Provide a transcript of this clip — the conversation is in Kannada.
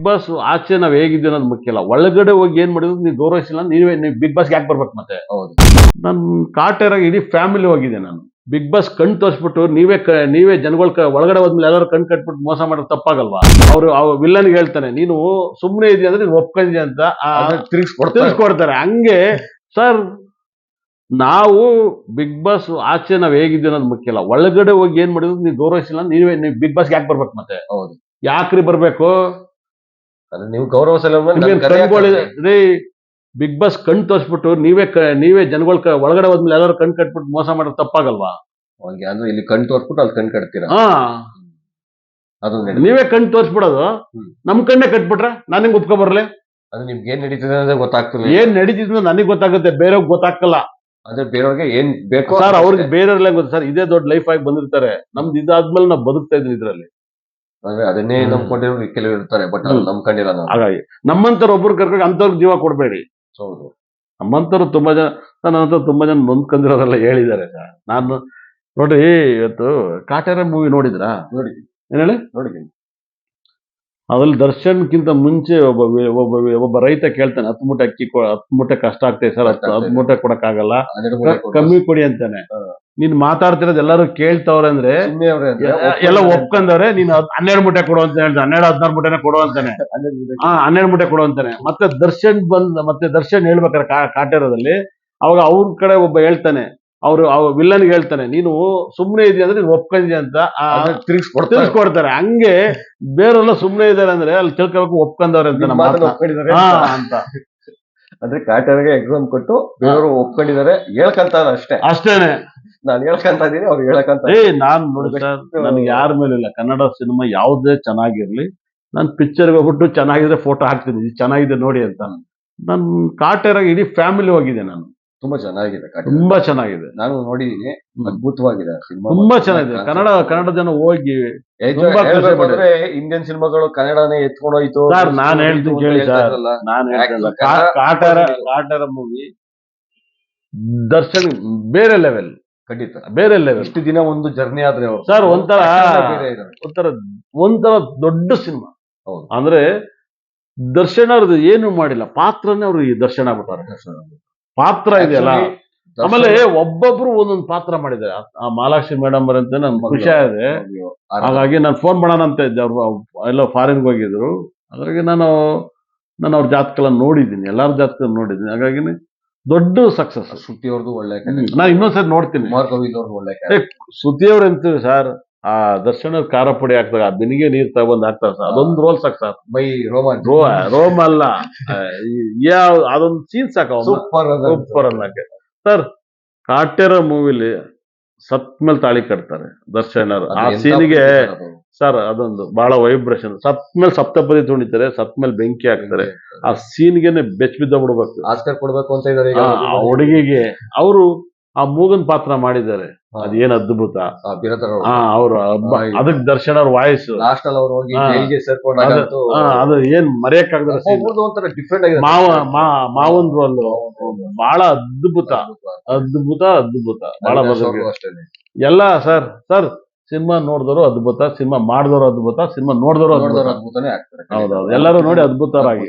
ಬಿಗ್ ಬಾಸ್ ಆಚೆ ನಾವ್ ಹೇಗಿದ್ದೀವಿ ಅನ್ನೋದು ಮುಖ್ಯ ಇಲ್ಲ ಒಳಗಡೆ ಹೋಗಿ ಏನ್ ಮಾಡಿದ್ರು ನೀವು ಗೌರವಿಸಿಲ್ಲ ನೀವೇ ನೀವು ಬಿಗ್ ಬಾಸ್ಗೆ ಯಾಕೆ ಬರ್ಬೇಕು ಮತ್ತೆ? ಹೌದು. ನನ್ ಕಾಟೇರಾಗ ಇಡೀ ಫ್ಯಾಮಿಲಿ ಹೋಗಿದೆ ನಾನು. ಬಿಗ್ ಬಾಸ್ ಕಣ್ ತೋರಿಸ್ಬಿಟ್ಟು ನೀವೇ ಕ- ನೀವೇ ಜನಗಳ ಒಳಗಡೆ ಹೋದ್ಮೇಲೆ ಎಲ್ಲರೂ ಕಣ್ ಕಟ್ಬಿಟ್ಟು ಮೋಸ ಮಾಡೋದು ತಪ್ಪಾಗಲ್ವಾ? ಅವರು ವಿಲ್ಲನ್ಗೆ ಹೇಳ್ತಾನೆ ನೀನು ಸುಮ್ಮನೆ ಇದೆಯಾ ಅಂದ್ರೆ ನೀನು ಒಪ್ಕೊಂಡಿದ್ಯಾ ಅಂತ? ತಿರ್ಗಿಸ್ಕೊಡ್ತಾರೆ. ತಿಳಿಸ್ಕೊಡ್ತಾರೆ ಹಂಗೆ ಸರ್ ನಾವು ಬಿಗ್ ಬಾಸ್ ಆಚೆ ನಾವ್ ಹೇಗಿದ್ದೀವಿ ಅನ್ನೋದು ಮುಖ್ಯ ಇಲ್ಲ ಒಳಗಡೆ ಹೋಗಿ ಏನ್ ಮಾಡಿದ್ರು ನೀವು ಗೌರವಿಸಿಲ್ಲ ನೀವೇ ನೀವು ಬಿಗ್ ಬಾಸ್ಗೆ ಯಾಕೆ ಬರ್ಬೇಕು ಮತ್ತೆ? ಹೌದು. ಯಾಕ್ರಿ ಬರ್ಬೇಕು? ಅಂದ್ರೆ ನೀವು ಗೌರವ ಸಲಹೆ ಬಿಗ್ ಬಾಸ್ ಕಣ್ ತೋರಿಸ್ಬಿಟ್ಟು ನೀವೇ ನೀವೇ ಜನಗಳ ಒಳಗಡೆ ಹೋದ್ಮೇಲೆ ಎಲ್ಲರೂ ಕಣ್ ಕಟ್ಬಿಟ್ಟು ಮೋಸ ಮಾಡೋದು ತಪ್ಪಾಗಲ್ವಾ? ಅವ್ನಿಗೆ ಅಂದ್ರೆ ಇಲ್ಲಿ ಕಣ್ ತೋರ್ಸ್ಬಿಟ್ಟು ಅಲ್ಲಿ ಕಣ್ ಕಟ್ತೀರಾ? ಅದು ನೀವೇ ಕಣ್ ತೋರಿಸ್ಬಿಡೋದು. ನಮ್ ಕಣ್ಣೆ ಕಟ್ಬಿಟ್ರೆ ನಾನು ನಿಮ್ಗೆ ಒಪ್ಕೊ ಬರ್ಲಿ? ಅದು ನಿಮ್ಗೆ ಏನ್ ನಡೀತಿದೆ ಅಂದ್ರೆ ಗೊತ್ತಾಗ್ತಿಲ್ಲ ಏನ್ ನಡೀತಿದ್ರೆ ನನಗೆ ಗೊತ್ತಾಗುತ್ತೆ ಬೇರೆಯವ್ರಿಗೆ ಗೊತ್ತಾಗಲ್ಲ ಅದೇ ಬೇರೆಯವ್ರಿಗೆ ಏನ್ ಬೇಕು ಸರ್ ಅವ್ರಿಗೆ ಬೇರೆಯವ್ರಲ್ಲೇ ಗೊತ್ತ ಸರ್ ಇದೇ ದೊಡ್ಡ ಲೈಫ್ ಆಗಿ ಬಂದಿರ್ತಾರೆ. ನಮ್ದು ಇದಾದ್ಮೇಲೆ ನಾವು ಬದುಕ್ತಾ ಇದ್ವಿ ಇದ್ರಲ್ಲಿ. ಅಂದ್ರೆ ಅದನ್ನೇ. ನಂಬ್ಕೊಂಡಿರೋ ಕೆಲವರು ಇರ್ತಾರೆ ಬಟ್. ನಂಬ್ಕೊಂಡಿಲ್ಲ ನಾವು ಹಾಗಾಗಿ ನಮ್ಮಂತರ ಒಬ್ರು ಕರ್ಕೊಂಡು ಅಂತವ್ರಿಗೆ ಜೀವ ಕೊಡ್ಬೇಡಿ. ಹೌದು. ನಮ್ಮಂತರು ತುಂಬಾ ಜನ ನನ್ನ ಹತ್ರ ತುಂಬಾ ಜನ ನೊಂದ್ಕೊಂಡಿರೋರೆಲ್ಲ ಹೇಳಿದ್ದಾರೆ ನಾನು ನೋಡ್ರಿ ಇವತ್ತು ಕಾಟೇರ ಮೂವಿ ನೋಡಿದ್ರಾ? ನೋಡಿ ಏನ್ ಹೇಳಿ? ನೋಡಿ ಅದ್ರಲ್ಲಿ ದರ್ಶನ್ಕಿಂತ ಮುಂಚೆ ಒಬ್ಬ ಒಬ್ಬ ಒಬ್ಬ ರೈತ ಕೇಳ್ತಾನೆ ಹತ್ತು ಮೂಟೆ ಅಕ್ಕಿ ಹತ್ತು ಮೂಟೆ ಕಷ್ಟ ಆಗ್ತೈತೆ ಸರ್ ಹತ್ತು ಹತ್ತು ಮೂಟೆ ಕೊಡಕ್ಕಾಗಲ್ಲ. ಕಮ್ಮಿ ಕೊಡಿ ಅಂತಾನೆ. ನೀನ್ ಮಾತಾಡ್ತಿರೋದು ಎಲ್ಲರೂ ಕೇಳ್ತವ್ರೆ ಅಂದ್ರೆ ಎಲ್ಲ ಒಪ್ಕೊಂಡವ್ರೆ ನೀನ್ ಹನ್ನೆರಡು ಮೂಟೆ ಕೊಡು ಅಂತ ಹೇಳ್ದೆ. ಹನ್ನೆರಡು ಹದಿನಾರು ಮೂಟೆನೆ ಕೊಡು ಅಂತಾನೆ. ಹಾ ಹನ್ನೆರಡು ಮೂಟೆ ಕೊಡು ಅಂತಾನೆ. ಮತ್ತೆ ದರ್ಶನ್ ಬಂದ್ ಮತ್ತೆ ದರ್ಶನ್ ಹೇಳ್ಬೇಕಾರೆ ಕಾಟೇರದಲ್ಲಿ ಅವಾಗ ಅವ್ರ ಕಡೆ ಒಬ್ಬ ಹೇಳ್ತಾನೆ. ಅವ್ರು ವಿಲ್ಲನ್ಗೆ ಹೇಳ್ತಾನೆ ನೀನು ಸುಮ್ನೆ ಇದೆಯಾ ಅಂದ್ರೆ ನೀನು ಒಪ್ಕೊಂಡಿದ್ಯಾ ಅಂತ? ತಿರ್ಗಿಸ್ಕೊಡ್ತಾರೆ. ತಿಳಿಸ್ಕೊಡ್ತಾರೆ ಹಂಗೆ ಬೇರೆಲ್ಲ ಸುಮ್ನೆ ಇದಾರೆ ಅಂದ್ರೆ ಅಲ್ಲಿ ತಿಳ್ಕೊಬೇಕು ಒಪ್ಕೊಂಡವ್ರೆ ಅಂತ ಅಂತ. ಅಂತ. ಅಂದ್ರೆ ಕಾಟರ್ಗೆ ಎಕ್ಸಾಮ್ ಕೊಟ್ಟು ಬೇರೆಯವರು ಒಪ್ಕೊಂಡಿದ್ದಾರೆ. ಹೇಳ್ಕಂತಾರ ಅಷ್ಟೇ. ಅಷ್ಟೇನೆ. ನಾನು ಹೇಳ್ಕಂತ ಇದೀನಿ ಅವ್ರು ಹೇಳಕಂತ ಏ ನಾನ್ ನೋಡಿ ಸರ್ ನನಗೆ ಯಾರ ಮೇಲೆ ಇಲ್ಲ. ಕನ್ನಡ ಸಿನಿಮಾ ಯಾವುದೇ ಚೆನ್ನಾಗಿರ್ಲಿ. ನಾನು ಪಿಕ್ಚರ್ಗೆ ಹೋಗ್ಬಿಟ್ಟು ಚೆನ್ನಾಗಿದ್ರೆ ಫೋಟೋ ಹಾಕ್ತೀನಿ. ಇದು ಚೆನ್ನಾಗಿದೆ ನೋಡಿ ಅಂತ. ನನ್ ಕಾಟೇರಾಗ ಇಡೀ ಫ್ಯಾಮಿಲಿ ಹೋಗಿದೆ ನಾನು. ತುಂಬಾ ಚೆನ್ನಾಗಿದೆ. ತುಂಬಾ ಚೆನ್ನಾಗಿದೆ. ನಾನು ನೋಡಿದೀನಿ ಅದ್ಭುತವಾಗಿದೆ ಸಿನಿಮಾ. ತುಂಬಾ ಚೆನ್ನಾಗಿದೆ. ಕನ್ನಡ ಕನ್ನಡ ಜನ ಹೋಗಿ ಇಂಡಿಯನ್ ಸಿನಿಮಾಗಳು ಕನ್ನಡನೇ ಎತ್ಕೊಂಡೋಯ್ತು. ಸರ್, ನಾನ್ ಹೇಳ್ತೀನಿ ಕೇಳಿ ಸರ್. ನಾನು ಕಾಟೇರ ಕಾಟೇರ ಮೂವಿ ದರ್ಶನ್ ಬೇರೆ ಲೆವೆಲ್ ಖಂಡಿತ. ಬೇರೆ ಲೆವೆಲ್ ಇಷ್ಟು ದಿನ ಒಂದು ಜರ್ನಿ ಆದ್ರೆ ಅವ್ರು. ಸರ್, ಒಂಥರ- ಬೇರೆ. ಒಂಥರ ಒಂಥರ ದೊಡ್ಡ ಸಿನಿಮಾ ಹೌದು. ಅಂದ್ರೆ ದರ್ಶನ ಅವ್ರದ್ದು ಏನು ಮಾಡಿಲ್ಲ. ಪಾತ್ರನೇ ಅವ್ರು ಈ ದರ್ಶನ ಆಗ್ಬಿಟ್ಟಾರೆ ಪಾತ್ರ ಇದೆಯಲ್ಲ? Actually, ದರ್ಶನ್ ಆಮೇಲೆ ಒಬ್ಬೊಬ್ರು ಒಂದೊಂದು ಪಾತ್ರ ಮಾಡಿದ್ದಾರೆ. ಆ- ಆ ಮಹಾಲಕ್ಷ್ಮಿ ಮೇಡಮ್ ಅಂತ ನನ್ ಖುಷಿ ಆಗಿದೆ ಅವ್ರು ಆರಾಮ- ಹಾಗಾಗಿ ನಾನು ಫೋನ್ ಮಾಡೋಣ ಅಂತ ಇದ್ದೆ. ಅವ್ರು ಎಲ್ಲೋ ಫಾರಿನ್ಗೆ ಹೋಗಿದ್ರು. ಅದ್ರಾಗೆ ನಾನು ನಾನು ಅವ್ರ ಜಾತಕ ನೋಡಿದ್ದೀನಿ. ಎಲ್ಲಾರ ಜಾತಕ ನೋಡಿದ್ದೀನಿ. ಹಾಗಾಗಿ ದೊಡ್ಡ ಸಕ್ಸಸ್ ಶ್ರುತಿ ಅವ್ರದ್ದು ಒಳ್ಳೆ ನಾವು ಇನ್ನೊಂದ್ಸರಿ ನೋಡ್ತೀನಿ. ಕುಮಾರ್ ಗೋವಿಂದ್ ಅವ್ರದ್ದು ಒಳ್ಳೆ ಅವ್ರ ಅಂತೀವಿ ಸರ್? ಆ ದರ್ಶನ ಖಾರ ಪುಡಿ ಹಾಕ್ದಾಗ ಆ ಬೆನಿಗೆ ನೀರ್ ತಗೊಂಡ್ ಹಾಕ್ತಾರೆ ಸರ್. ಅದೊಂದು ರೋಲ್ ಸಾಕು ಸರ್ ಬೈ ರೋಮನ್. ರೋ ರೋಮ್ ಅಲ್ಲ. ಯಾವ ಅದೊಂದು ಸೀನ್ ಸಾಕು ಸೂಪರ್ ಸೂಪರ್ ಅನ್ನಕ್ಕೆ ಸರ್ ಕಾಟೇರ ಮೂವಿಲಿ ಸತ್ ಮೇಲೆ ತಾಳಿ ಕಟ್ತಾರೆ ದರ್ಶನ್ ಆ ಸೀನಿಗೆ ಸರ್ ಅದೊಂದು ಬಹಳ ವೈಬ್ರೇಷನ್ ಸತ್ ಮೇಲೆ ಸಪ್ತಪದಿ ತುಣಿತಾರೆ ಸತ್ ಮೇಲೆ ಬೆಂಕಿ ಹಾಕ್ತಾರೆ. ಆ ಸೀನ್ಗೆನೆ ಬೆಚ್ಚ ಬಿದ್ದ ಬಿಡ್ಬೇಕು. ಆಸ್ಕರ್ ಕೊಡ್ಬೇಕು ಅಂತ ಇದಾರೆ ಹುಡುಗಿಗೆ ಅವರು ಆ ಮೂಗನ್ ಪಾತ್ರ ಮಾಡಿದ್ದಾರೆ. ಅದೇನ್ ಅದ್ಭುತ. ಅವರು. ಅದಕ್ ದರ್ಶನ ಅವ್ರ ವಾಯ್ಸ್. ಲಾಸ್ಟ್ ಅಲ್ಲಿ ಅವ್ರು ಹೋಗಿ. ಜೈಲ್ಗೆ ಅದು ಏನ್ ಮರೆಯಕ್ ಒಂಥರ ಡಿಫ್ರೆಂಟ್ ಆಗಿದೆ ಮಾವ ಮಾವನ್ ರೋಲ್ ಬಹಳ ಅದ್ಭುತ. ಅದ್ಭುತ. ಅದ್ಭುತ ಬಹಳ ಎಲ್ಲ ಸರ್ ಸರ್ ಸಿನಿಮಾ ನೋಡಿದವರು ಅದ್ಭುತ ಸಿನಿಮಾ ಮಾಡಿದವರು ಅದ್ಭುತ ಸಿನಿಮಾ ನೋಡಿದವರು ನೋಡಿದವರು ಅದ್ಭುತನೇ ಆಗ್ತಾರೆ ಹೌದೌದು. ಎಲ್ಲರೂ ನೋಡಿ ಅದ್ಭುತರಾಗಿ.